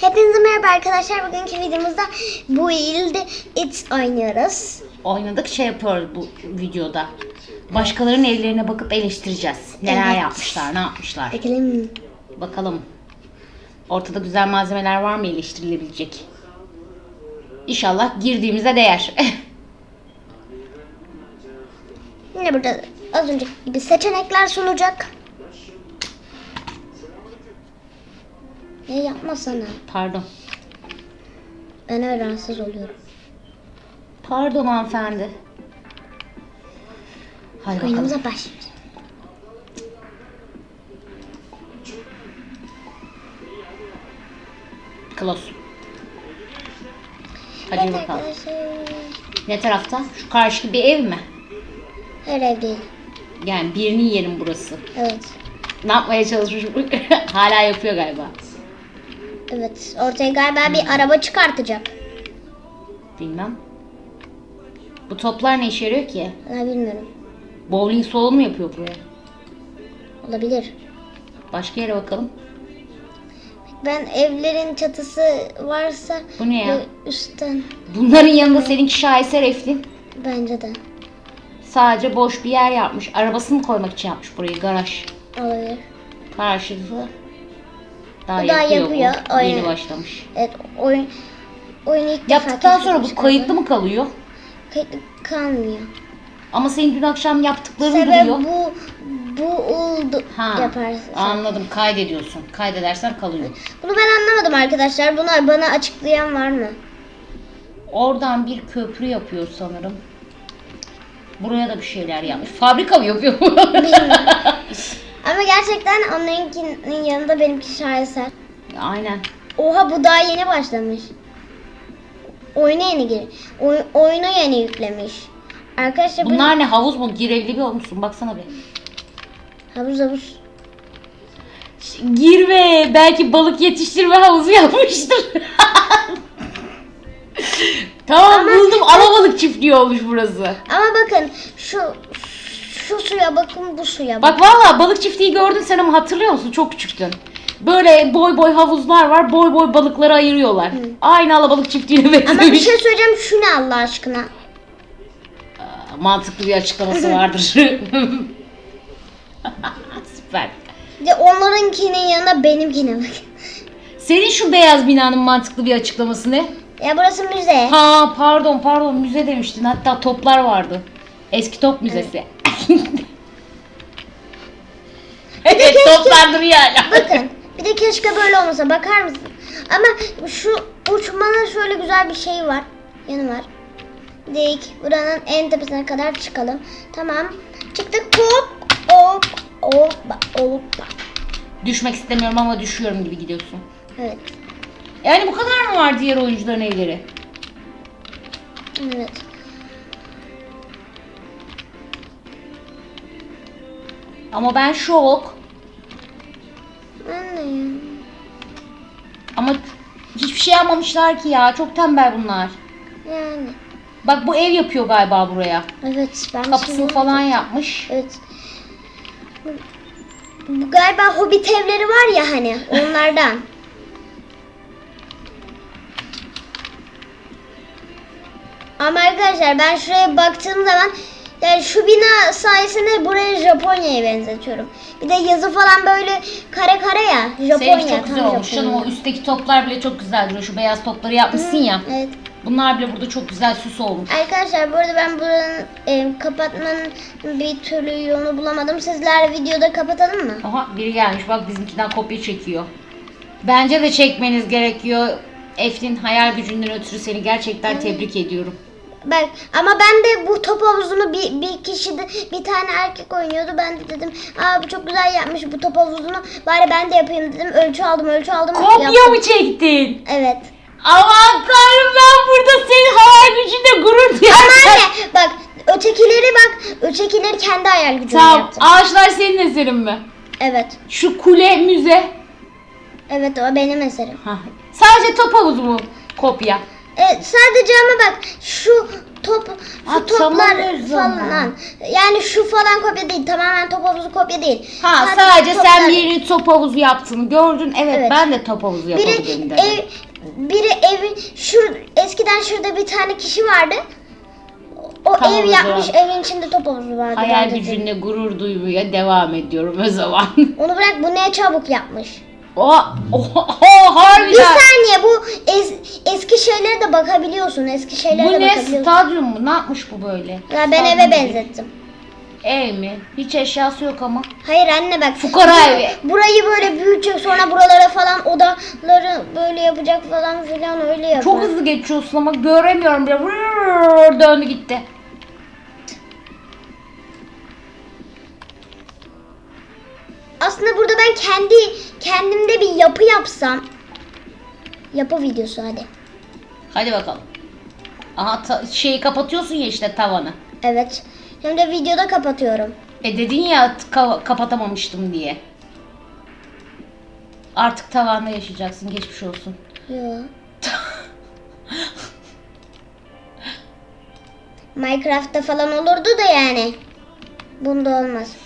Hepinize merhaba arkadaşlar. Bugünkü videomuzda bu ilde It oynuyoruz. Oynadık şey yapıyoruz bu videoda. Başkalarının evlerine bakıp eleştireceğiz. Neler Evet. yapmışlar, ne yapmışlar. Bakalım. Bakalım. Ortada güzel malzemeler var mı eleştirilebilecek? İnşallah girdiğimize değer. Yine burada az önceki gibi seçenekler sunacak. Ne yapmasana. Pardon. Ben öyle rahatsız oluyorum. Pardon hanımefendi. Hadi bakalım. Oyunumuza başlıyoruz. Close. Hadi Evet bakalım. arkadaşlar. Ne tarafta? Şu karşı bir ev mi? Her ev değil. Yani birinin yerim burası. Evet. Ne yapmaya çalışmış? Hala yapıyor galiba. Evet. Ortaya galiba bir araba çıkartacak. Bilmem. Bu toplar ne işe yarıyor ki? Ben bilmiyorum. Bowling salonu mu yapıyor buraya? Olabilir. Başka yere bakalım. Ben evlerin çatısı varsa Bu ne ya? üstten Bunların yanında seninki şaheser Eflin. bence de Sadece boş bir yer yapmış. Arabasını koymak için yapmış burayı. Garaj. olabilir. Karşısı. Daha daha yapıyor, yapıyor, aynen. Yeni başlamış. Evet oyun oyunu ilk defa Yaptıktan sonra bu kayıtlı mı kalıyor? Kayıtlı kalmıyor. Ama senin dün akşam yaptıkların Sebep duruyor. bu bu oldu Ha, yaparsın. anladım. Kaydediyorsun. Kaydedersen kalıyor. Bunu ben anlamadım arkadaşlar. Bunu bana açıklayan var mı? Oradan bir köprü yapıyor sanırım. Buraya da bir şeyler yapmış. Fabrika mı yapıyor? Bilmiyorum. Ama gerçekten onlarınkinin yanında benimki şaheser. Aynen. Oha bu daha yeni başlamış. Oyuna yeni gir. Oy, oyunu yeni yüklemiş. Arkadaşlar bu Bunlar ne havuz mu? Girevli bir olmuşsun. Baksana bir. havuz havuz. Girme. Belki balık yetiştirme havuzu yapmıştır. tamam buldum. Alabalık çiftliği olmuş burası. Ama bakın şu şu suya bakın bu suya Bak bakın. valla balık çiftliği gördün sen ama hatırlıyor musun? Çok küçüktün. Böyle boy boy havuzlar var. Boy boy balıkları ayırıyorlar. Aynı alabalık çiftliğine benzemiş. Ama bir şey söyleyeceğim şu ne Allah aşkına? Mantıklı bir açıklaması vardır. Süper. De onlarınkinin yanında benimkine bak. Senin şu beyaz binanın mantıklı bir açıklaması ne? Ya burası müze. Ha pardon pardon müze demiştin. Hatta toplar vardı. Eski top müzesi. evet toplar duruyor hala. Bakın bir de keşke böyle olmasa bakar mısın? Ama şu uçmanın şöyle güzel bir şeyi var. Yanı var. Dik buranın en tepesine kadar çıkalım. Tamam. Çıktık hop hop hoppa hoppa. Düşmek istemiyorum ama düşüyorum gibi gidiyorsun. Evet. Yani bu kadar mı var diğer oyuncuların evleri? Evet. Ama ben şok. Anne. Ama hiçbir şey yapmamışlar ki ya. Çok tembel bunlar. Yani. Bak bu ev yapıyor galiba buraya. Evet ben Kapısını falan yapmış. Evet. Bu galiba hobbit evleri var ya hani onlardan. Ama arkadaşlar ben şuraya baktığım zaman yani şu bina sayesinde burayı Japonya'ya benzetiyorum. Bir de yazı falan böyle kare kare ya. Japonya Seninki çok güzel tam olmuş canım. O Japonya. üstteki toplar bile çok güzel duruyor. Şu beyaz topları yapmışsın ya. Evet. Bunlar bile burada çok güzel süs olmuş. Arkadaşlar bu arada ben buranın e, kapatmanın bir türlü yolunu bulamadım. Sizler videoda kapatalım mı? Aha biri gelmiş bak bizimkinden kopya çekiyor. Bence de çekmeniz gerekiyor. Eflin hayal gücünden ötürü seni gerçekten tebrik ediyorum. Bak ama ben de bu top havuzunu bir, bir kişi de bir tane erkek oynuyordu. Ben de dedim aa bu çok güzel yapmış bu top havuzunu. Bari ben de yapayım dedim. Ölçü aldım ölçü aldım. Kopya yaptım. mı çektin? Evet. Aman tanrım ben burada senin hayal gücünde gurur duyarım. Anne bak ötekileri bak ötekileri kendi hayal gücümle Tamam yaptım. ağaçlar senin eserin mi? Evet. Şu kule müze. Evet o benim eserim. Ha. Sadece top havuzu mu kopya? Evet, sadece ama bak şu top şu Ha, toplar zaman. falan. Yani şu falan kopya değil. Tamamen top havuzu kopya değil. Ha sadece sen birini top havuzu yaptığını gördün. Evet, Evet. ben de top havuzu yapabilirim biri ev biri evin şur eskiden şurada bir tane kişi vardı. O Top ev yapmış, evin içinde top havuzu vardı. Hayal gücünle gurur duymaya devam ediyorum o zaman. Onu bırak bu ne çabuk yapmış. O, o, o Bir harbiden. saniye bu es- eski şeylere de bakabiliyorsun. Eski şeylere Bu de ne bakabiliyorsun. stadyum mu? Ne yapmış bu böyle? Ya ben Stadyum eve gibi. benzettim. Ev mi? Hiç eşyası yok ama. Hayır anne bak. Fukara bu- evi. Burayı böyle büyütecek sonra buralara falan odaları böyle yapacak falan filan öyle yapar. Çok hızlı geçiyorsun ama göremiyorum bile. Vrrr, döndü gitti. Aslında burada ben kendi kendimde bir yapı yapsam. Yapı videosu hadi. Hadi bakalım. Aha ta- şeyi kapatıyorsun ya işte tavanı. Evet. Hem de videoda kapatıyorum. E dedin ya ka- kapatamamıştım diye. Artık tavanda yaşayacaksın. Geçmiş olsun. Yo. Minecraft'ta falan olurdu da yani. Bunda olmaz.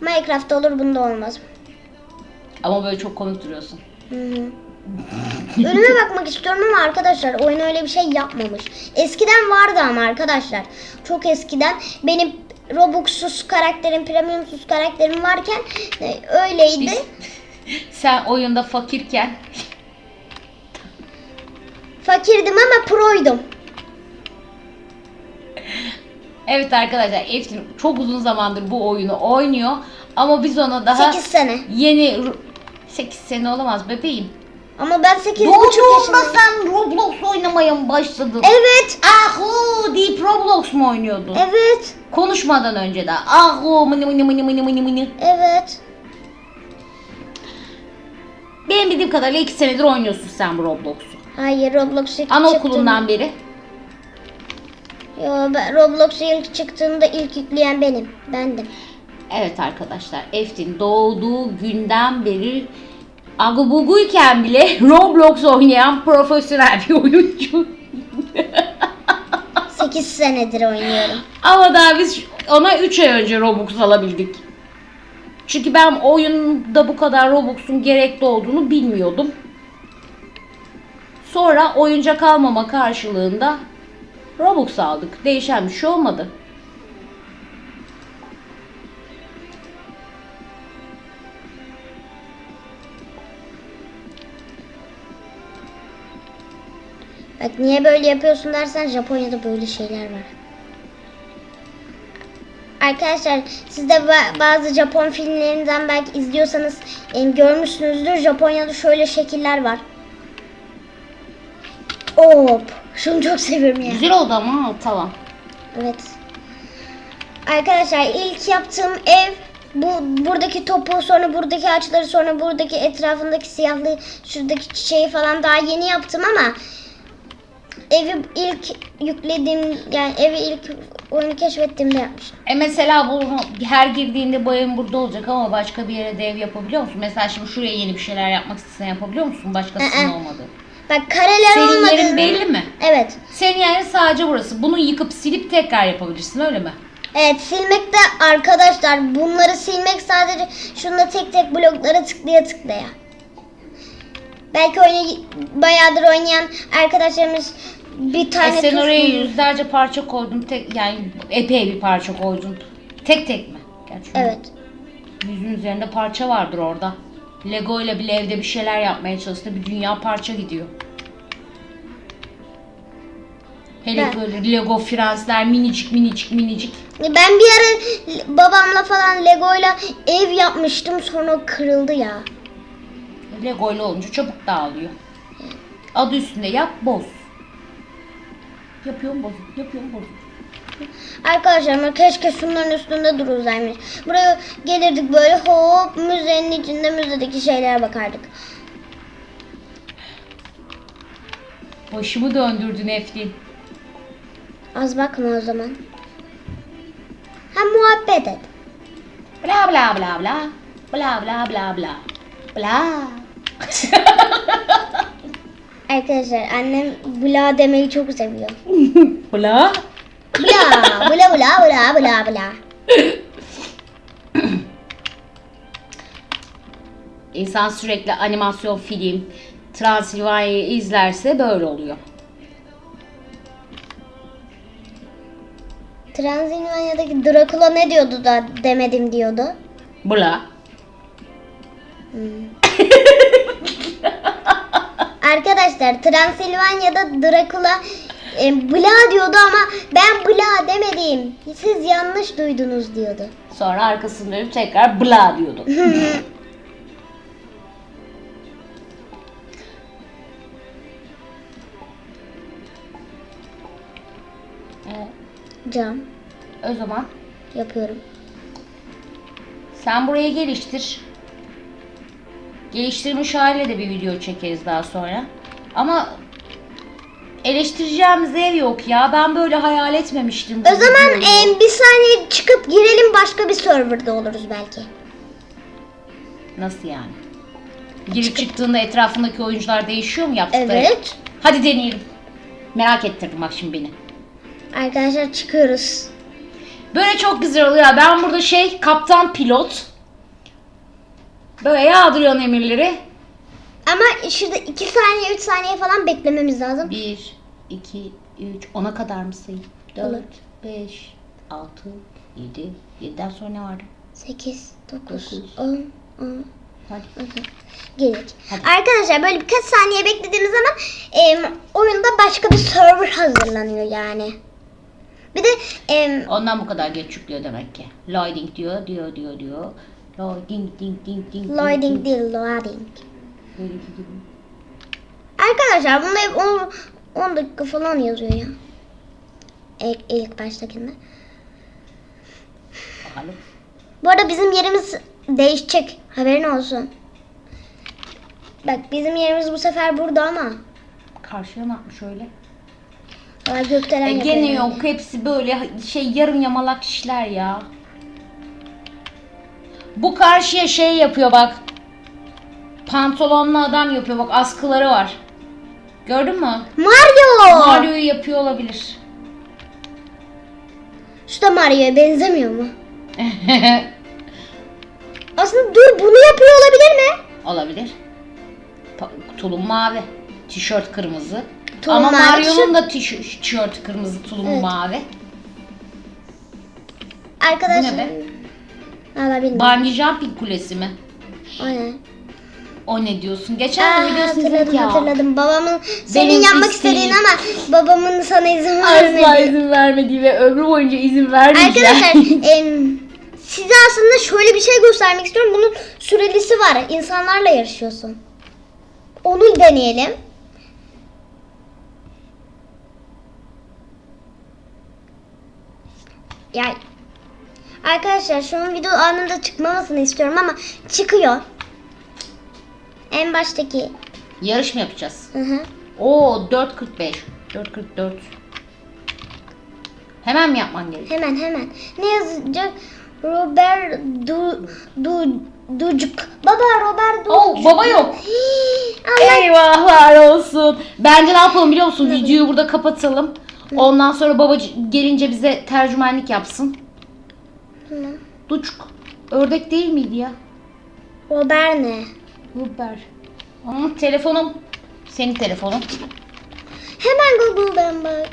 Minecraft'ta olur bunda olmaz. Ama böyle çok komik duruyorsun. Hı hı. Önüme bakmak istiyorum ama arkadaşlar oyun öyle bir şey yapmamış. Eskiden vardı ama arkadaşlar. Çok eskiden benim Robux'suz karakterim, premiumsuz karakterim varken e, öyleydi. Biz, sen oyunda fakirken Fakirdim ama proydum. Evet arkadaşlar Eftin çok uzun zamandır bu oyunu oynuyor ama biz ona daha 8 sene. yeni 8 sene olamaz bebeğim. Ama ben 8,5 Doğduğunda yaşındayım. sen Roblox oynamaya mı başladın? Evet. Ahu deyip Roblox mu oynuyordun? Evet. Konuşmadan önce de. Ahu mını mını mını mını mını mını. Evet. Benim bildiğim kadarıyla 2 senedir oynuyorsun sen bu Roblox'u. Hayır Roblox ilk Anaokulundan beri. çıktığında- Yo, ben Roblox ilk çıktığında ilk yükleyen benim. Bendim. Evet arkadaşlar Eftin doğduğu günden beri agubuguyken bile Roblox oynayan profesyonel bir oyuncu. 8 senedir oynuyorum. Ama daha biz ona 3 ay önce Robux alabildik. Çünkü ben oyunda bu kadar Robux'un gerekli olduğunu bilmiyordum. Sonra oyuncak almama karşılığında Robux aldık. Değişen bir şey olmadı. Bak niye böyle yapıyorsun dersen Japonya'da böyle şeyler var. Arkadaşlar siz de ba- bazı Japon filmlerinden belki izliyorsanız e, görmüşsünüzdür. Japonya'da şöyle şekiller var. Hop. Şunu çok seviyorum ya. Güzel oldu ama tamam. Evet. Arkadaşlar ilk yaptığım ev bu buradaki topu sonra buradaki ağaçları sonra buradaki etrafındaki siyahlığı şuradaki çiçeği falan daha yeni yaptım ama evi ilk yüklediğim yani evi ilk oyunu keşfettiğimde yapmıştım. E mesela bu her girdiğinde bu evin burada olacak ama başka bir yere de ev yapabiliyor musun? Mesela şimdi şuraya yeni bir şeyler yapmak istesen yapabiliyor musun? Başkasının hı. olmadı. Bak kareler Senin olmadı. yerin belli mi? Evet. Senin yerin sadece burası. Bunu yıkıp silip tekrar yapabilirsin öyle mi? Evet silmekte arkadaşlar bunları silmek sadece şunda tek tek bloklara tıklaya tıklaya. Belki oyunu bayağıdır oynayan arkadaşlarımız bir E tane sen tuş oraya bulmuş. yüzlerce parça koydun. Tek, yani epey bir parça koydun. Tek tek mi? Gerçi Evet. Yüzün üzerinde parça vardır orada. Lego ile bile evde bir şeyler yapmaya çalıştı. Bir dünya parça gidiyor. Hele Ben- böyle Lego Fransızlar minicik minicik minicik. Ben bir ara babamla falan Lego'yla ev yapmıştım sonra kırıldı ya. Lego ile olunca çabuk dağılıyor. Adı üstünde yap boz. Yapıyorum boz. Yapıyorum boz. Arkadaşlar keşke şunların üstünde durursaymış. Buraya gelirdik böyle hop müzenin içinde müzedeki şeylere bakardık. Başımı döndürdün Eflin. Az bakma o zaman. Ha muhabbet et. Bla bla bla bla. Bla bla bla bla. Bla. Arkadaşlar annem bla demeyi çok seviyor. bla. Bla bla bla bla bla bla. İnsan sürekli animasyon film, Transilvanya'yı izlerse böyle oluyor. Transilvanya'daki Dracula ne diyordu da demedim diyordu. Bla. Arkadaşlar Transilvanya'da Dracula e, bla diyordu ama ben bla demedim. Siz yanlış duydunuz diyordu. Sonra arkasını dönüp tekrar bla diyordu. Evet, Cam o zaman yapıyorum. sen burayı geliştir. Geliştirmiş haliyle de bir video çekeriz daha sonra. Ama eleştireceğimiz ev yok ya. Ben böyle hayal etmemiştim. O zaman e, bir saniye çıkıp girelim başka bir serverda oluruz belki. Nasıl yani? Girip çıktığında etrafındaki oyuncular değişiyor mu yaptıkları? Evet. Hadi deneyelim. Merak ettirdim bak şimdi beni. Arkadaşlar çıkıyoruz. Böyle çok güzel oluyor. Ben burada şey kaptan pilot. Böyle yağdırıyorsun emirleri. Ama şurada 2 saniye 3 saniye falan beklememiz lazım. 1, 2, 3, 10'a kadar mı sayayım? 4, Olur. 5, 6, 7. 7'den sonra ne vardı? 8, 9, Dokuz. 10, 10, Hadi. Gelik. Hadi. Arkadaşlar böyle birkaç saniye beklediğimiz zaman em, oyunda başka bir server hazırlanıyor yani. Bir de em, Ondan bu kadar geç yüklüyor demek ki. Loading diyor, diyor, diyor, diyor. Loading, ding, ding, ding. loading değil loading. Arkadaşlar bunda hep 10, 10 dakika falan yazıyor ya. İlk, ilk baştakinde. Bakalım. Bu arada bizim yerimiz değişecek. Haberin olsun. Bak bizim yerimiz bu sefer burada ama. Karşıya ne yapmış öyle? Valla gökdelen E gene yok. Hepsi böyle şey yarım yamalak işler ya. Bu karşıya şey yapıyor bak. Pantolonlu adam yapıyor bak askıları var. Gördün mü? Mario! Mario'yu yapıyor olabilir. Şu da Mario'ya benzemiyor mu? Aslında dur bunu yapıyor olabilir mi? olabilir. Pa- tulum mavi. Tişört kırmızı. Tulum Ama mavi Mario'nun da tiş- tişörtü kırmızı, tulumu Evet. mavi. Arkadaşlar. Bu ne be? Valla bilmiyorum. Bungee jumping kulesi mi? O ne? O ne diyorsun? Geçen Aa, de videosunu izledik hatırladım ya. hatırladım. Babamın senin Benim yapmak isteğim. istediğin ama babamın sana izin Asla vermedi. izin vermediği ve ömrü boyunca izin vermeyeceği. Arkadaşlar em, size aslında şöyle bir şey göstermek istiyorum. Bunun sürelisi var. İnsanlarla yarışıyorsun. Onu deneyelim. Ya Arkadaşlar şu an video anında çıkmamasını istiyorum ama çıkıyor. En baştaki. Yarış mı yapacağız? Hı hı. Oo 4.45. 4.44. Hemen mi yapman gerekiyor? Hemen hemen. Ne yazacak? Robert du du Ducuk. Baba Robert Ducuk. Oo baba yok. Eyvahlar olsun. Bence ne yapalım biliyor musun? Videoyu burada kapatalım. Ondan sonra baba gelince bize tercümanlık yapsın. Duçuk. Ördek değil miydi ya? Robert ne? Huber. Aa, telefonum. Senin telefonun. Hemen Google'dan bak.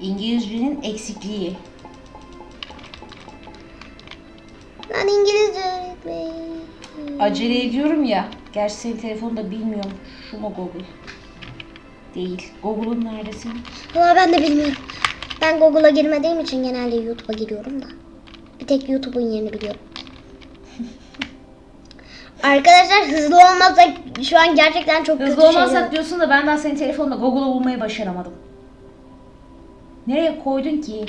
İngilizcenin eksikliği. Ben İngilizce öğretmenim. Acele ediyorum ya. Gerçi senin telefonunu da bilmiyorum. Şu mu Google? Değil. Google'un neredesin? Valla ben de bilmiyorum. Ben Google'a girmediğim için genelde YouTube'a giriyorum da. Bir tek YouTube'un yerini biliyorum. Arkadaşlar hızlı olmazsak şu an gerçekten çok kötü Hızlı şeyler- olmazsak diyorsun da ben daha senin telefonla Google'u bulmayı başaramadım. Nereye koydun ki?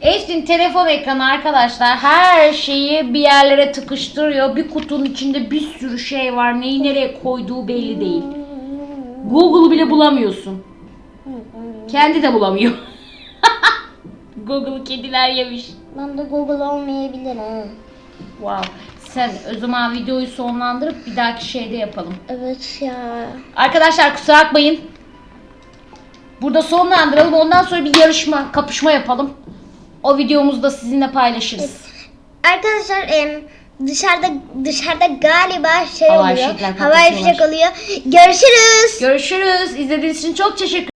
Eftin telefon ekranı arkadaşlar her şeyi bir yerlere tıkıştırıyor. Bir kutunun içinde bir sürü şey var. Neyi nereye koyduğu belli değil. Google'u bile bulamıyorsun. Kendi de bulamıyor. Google'u kediler yemiş. Ben de Google olmayabilir ha. Wow. Sen o zaman videoyu sonlandırıp bir dahaki şeyde yapalım. Evet ya. Arkadaşlar kusura bakmayın. Burada sonlandıralım. Ondan sonra bir yarışma, kapışma yapalım. O videomuzu da sizinle paylaşırız. Arkadaşlar em, dışarıda dışarıda galiba şey Havai oluyor. fişekler Havai patlatıyorlar. fişek oluyor. Görüşürüz. Görüşürüz. İzlediğiniz için çok teşekkür